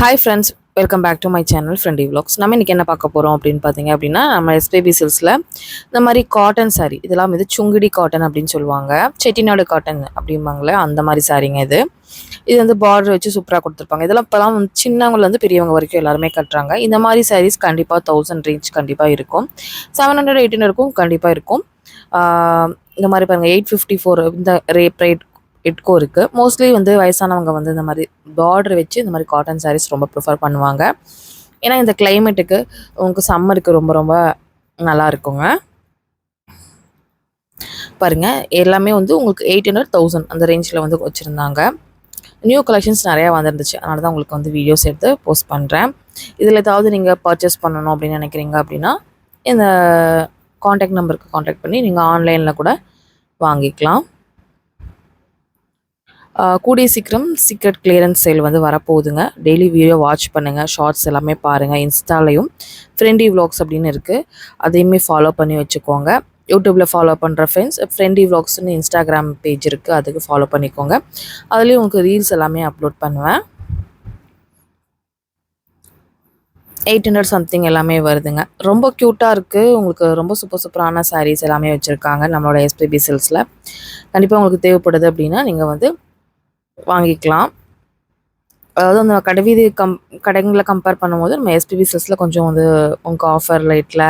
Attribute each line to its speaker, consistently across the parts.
Speaker 1: Hi friends welcome back to my channel Friendy Vlogs நம்ம இன்றைக்கி என்ன பார்க்க போகிறோம் அப்படின்னு பார்த்தீங்க அப்படின்னா நம்ம எஸ்பிபி சில்ஸில் இந்த மாதிரி காட்டன் சாரீ இதெல்லாம் வந்து சுங்குடி காட்டன் அப்படின்னு சொல்லுவாங்க. செட்டிநாடு காட்டன் அப்படிம்பாங்களே அந்த மாதிரி சாரீங்க இது. இது வந்து பார்டர் வச்சு சூப்பராக கொடுத்துருப்பாங்க. இதெல்லாம் இப்போலாம் வந்து சின்னவங்கலேருந்து பெரியவங்க வரைக்கும் எல்லாருமே கட்டுறாங்க. இந்த மாதிரி சாரீஸ் கண்டிப்பாக தௌசண்ட் ரேஞ்ச் கண்டிப்பாக இருக்கும். செவன் ஹண்ட்ரட் எயிட்டின் இருக்கும் கண்டிப்பாக இருக்கும். இந்த மாதிரி பாருங்கள் எயிட் ஃபிஃப்டி ஃபோர் இந்த ரேப் ரேட் இட்கோ இருக்குது மோஸ்ட்லி வந்து வயசானவங்க வந்து இந்த மாதிரி பார்டர் வச்சு இந்த மாதிரி காட்டன் சாரீஸ் ரொம்ப ப்ரிஃபர் பண்ணுவாங்க. ஏன்னா இந்த கிளைமேட்டுக்கு உங்களுக்கு சம்மருக்கு ரொம்ப ரொம்ப நல்லா இருக்குங்க. பாருங்கள் எல்லாமே வந்து உங்களுக்கு எயிட் ஹண்ட்ரட் தௌசண்ட் அந்த ரேஞ்சில் வந்து வச்சுருந்தாங்க. நியூ கலெக்ஷன்ஸ் நிறையா வந்துருந்துச்சு. அதனால தான் உங்களுக்கு வந்து வீடியோஸ் எடுத்து போஸ்ட் பண்ணுறேன் இதில் ஏதாவது நீங்கள் பர்ச்சேஸ் பண்ணணும் அப்படின்னு நினைக்கிறீங்க அப்படின்னா இந்த காண்டாக்ட் நம்பருக்கு காண்டாக்ட் பண்ணி நீங்கள் ஆன்லைனில் கூட வாங்கிக்கலாம். கூடிய சீக்கிரம் சீக்ரெட் கிளியரன்ஸ் சேல் வந்து வரப்போகுதுங்க. டெய்லி வீடியோ வாட்ச் பண்ணுங்கள் ஷார்ட்ஸ் எல்லாமே பாருங்கள் இன்ஸ்டாலையும் ஃப்ரெண்டி விலாக்ஸ் அப்படின்னு இருக்குது அதையுமே ஃபாலோ பண்ணி வச்சுக்கோங்க. யூடியூப்பில் ஃபாலோ பண்ணுற ஃப்ரெண்ட்ஸ் ஃப்ரெண்டி விலாக்ஸ்னு இன்ஸ்டாகிராம் பேஜ் இருக்குது அதுக்கு ஃபாலோ பண்ணிக்கோங்க. அதுலேயும் உங்களுக்கு ரீல்ஸ் எல்லாமே அப்லோட் பண்ணுவேன். எயிட் ஹண்ட்ரட் சம்திங் எல்லாமே வருதுங்க. ரொம்ப க்யூட்டாக இருக்குது உங்களுக்கு ரொம்ப சூப்பர் சூப்பரான சாரீஸ் எல்லாமே வச்சுருக்காங்க நம்மளோட எஸ்பிபி சில்ஸில் கண்டிப்பாக உங்களுக்கு தேவைப்படுது அப்படின்னா நீங்கள் வந்து வாங்கிக்கலாம். அதாவது அந்த கடைவீதி கம் கடைங்களை கம்பேர் பண்ணும்போது நம்ம எஸ்பிபி சில்ஸில் கொஞ்சம் வந்து உங்கள் ஆஃபர் ரேட்டில்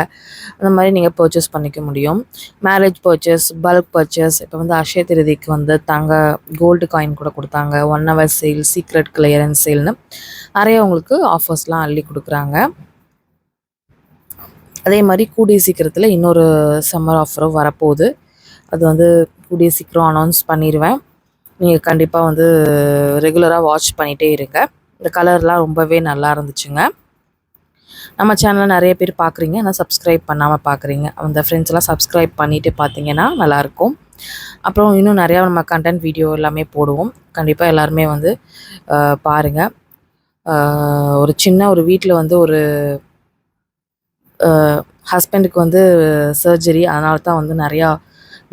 Speaker 1: அந்த மாதிரி நீங்கள் பர்ச்சேஸ் பண்ணிக்க முடியும். மேரேஜ் பர்ச்சேஸ் பல்க் பர்ச்சேஸ் இப்போ வந்து அஷய திருதிக்கு வந்து தாங்க கோல்டு காயின் கூட கொடுத்தாங்க. One hour sale secret clearance சேல்னு நிறைய உங்களுக்கு ஆஃபர்ஸ்லாம் அள்ளி கொடுக்குறாங்க. அதே மாதிரி கூடிய சீக்கிரத்தில் இன்னொரு சம்மர் ஆஃபரும் வரப்போகுது. அது வந்து கூடிய சீக்கிரம் அனௌன்ஸ் பண்ணிடுவேன் நீங்கள் கண்டிப்பாக வந்து ரெகுலராக வாட்ச் பண்ணிகிட்டே இருங்க. இந்த கலர்லாம் ரொம்பவே நல்லா இருந்துச்சுங்க. நம்ம சேனலை நிறைய பேர் பார்க்குறீங்க ஆனால் சப்ஸ்கிரைப் பண்ணாமல் பார்க்குறீங்க அந்த ஃப்ரெண்ட்ஸ் எல்லாம் சப்ஸ்கிரைப் பண்ணிவிட்டு பார்த்தீங்கன்னா நல்லாயிருக்கும் அப்புறம் இன்னும் நிறையா நம்ம கண்டென்ட் வீடியோ எல்லாமே போடுவோம். கண்டிப்பாக எல்லாருமே வந்து பாருங்கள் ஒரு சின்ன ஒரு வீட்டில் வந்து ஒரு ஹஸ்பண்டுக்கு வந்து சர்ஜரி அதனால தான் வந்து நிறையா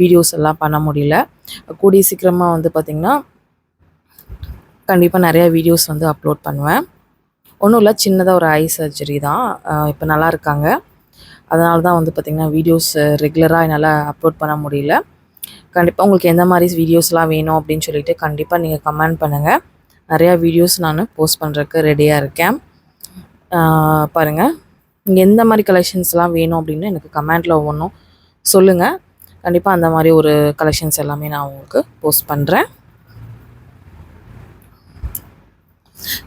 Speaker 1: வீடியோஸ் எல்லாம் பண்ண முடியல. கூடிய சீக்கிரமாக வந்து பார்த்திங்கன்னா கண்டிப்பாக நிறையா வீடியோஸ் வந்து அப்லோட் பண்ணுவேன். ஒன்றும் இல்லை சின்னதாக ஒரு ஐ சர்ஜரி தான். இப்போ நல்லா இருக்காங்க. அதனால தான் வந்து பார்த்திங்கன்னா வீடியோஸ் ரெகுலராக என்னால் அப்லோட் பண்ண முடியல. கண்டிப்பாக உங்களுக்கு எந்த மாதிரி வீடியோஸ்லாம் வேணும் அப்படின்னு சொல்லிட்டு கண்டிப்பாக நீங்கள் கமெண்ட் பண்ணுங்கள் நிறையா வீடியோஸ் நான் போஸ்ட் பண்ணுறதுக்கு ரெடியாக இருக்கேன். பாருங்கள் நீங்கள் எந்த மாதிரி கலெக்ஷன்ஸ்லாம் வேணும் அப்படின்னு எனக்கு கமெண்ட்டில் ஒவ்வொன்றும் சொல்லுங்கள் கண்டிப்பாக அந்த மாதிரி ஒரு கலெக்ஷன்ஸ் எல்லாமே நான் உங்களுக்கு போஸ்ட் பண்ணுறேன்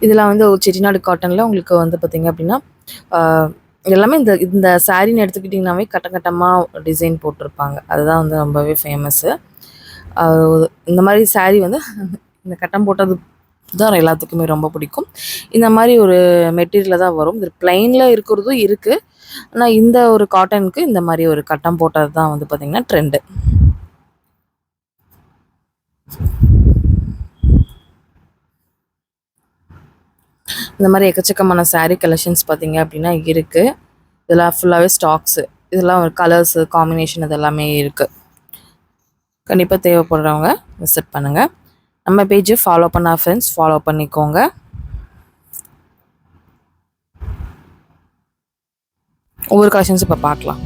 Speaker 1: இதில் வந்து ஒரு செட்டிநாடு காட்டனில் உங்களுக்கு வந்து பார்த்திங்க அப்படின்னா எல்லாமே இந்த இந்த சாரின்னு எடுத்துக்கிட்டிங்கனாவே கட்ட கட்டமாக டிசைன் போட்டிருப்பாங்க. அதுதான் வந்து ரொம்பவே ஃபேமஸ்ஸு இந்த மாதிரி சாரீ வந்து இந்த கட்டம் போட்டது தான் எல்லாத்துக்குமே ரொம்ப பிடிக்கும். இந்த மாதிரி ஒரு மெட்டீரியலில் தான் வரும். இது பிளெயினில் இருக்கிறதும் இருக்குது ஆனால் இந்த ஒரு காட்டனுக்கு இந்த மாதிரி ஒரு கட்டம் போட்டது தான் வந்து பார்த்திங்கன்னா ட்ரெண்டு. இந்த மாதிரி எக்கச்சக்கமான சாரீ கலெக்ஷன்ஸ் பார்த்தீங்க அப்படின்னா இருக்குது இதெல்லாம் ஃபுல்லாகவே ஸ்டாக்ஸு இதெல்லாம் ஒரு கலர்ஸு காம்பினேஷன் இதெல்லாமே இருக்குது கண்டிப்பாக தேவைப்படுறவங்க விசிட் பண்ணுங்கள் நம்ம பேஜை ஃபாலோ பண்ண ஃப்ரெண்ட்ஸ் ஃபாலோ பண்ணிக்கோங்க. ஒவ்வொரு கலெக்ஷன்ஸ் இப்போ பார்க்கலாம்.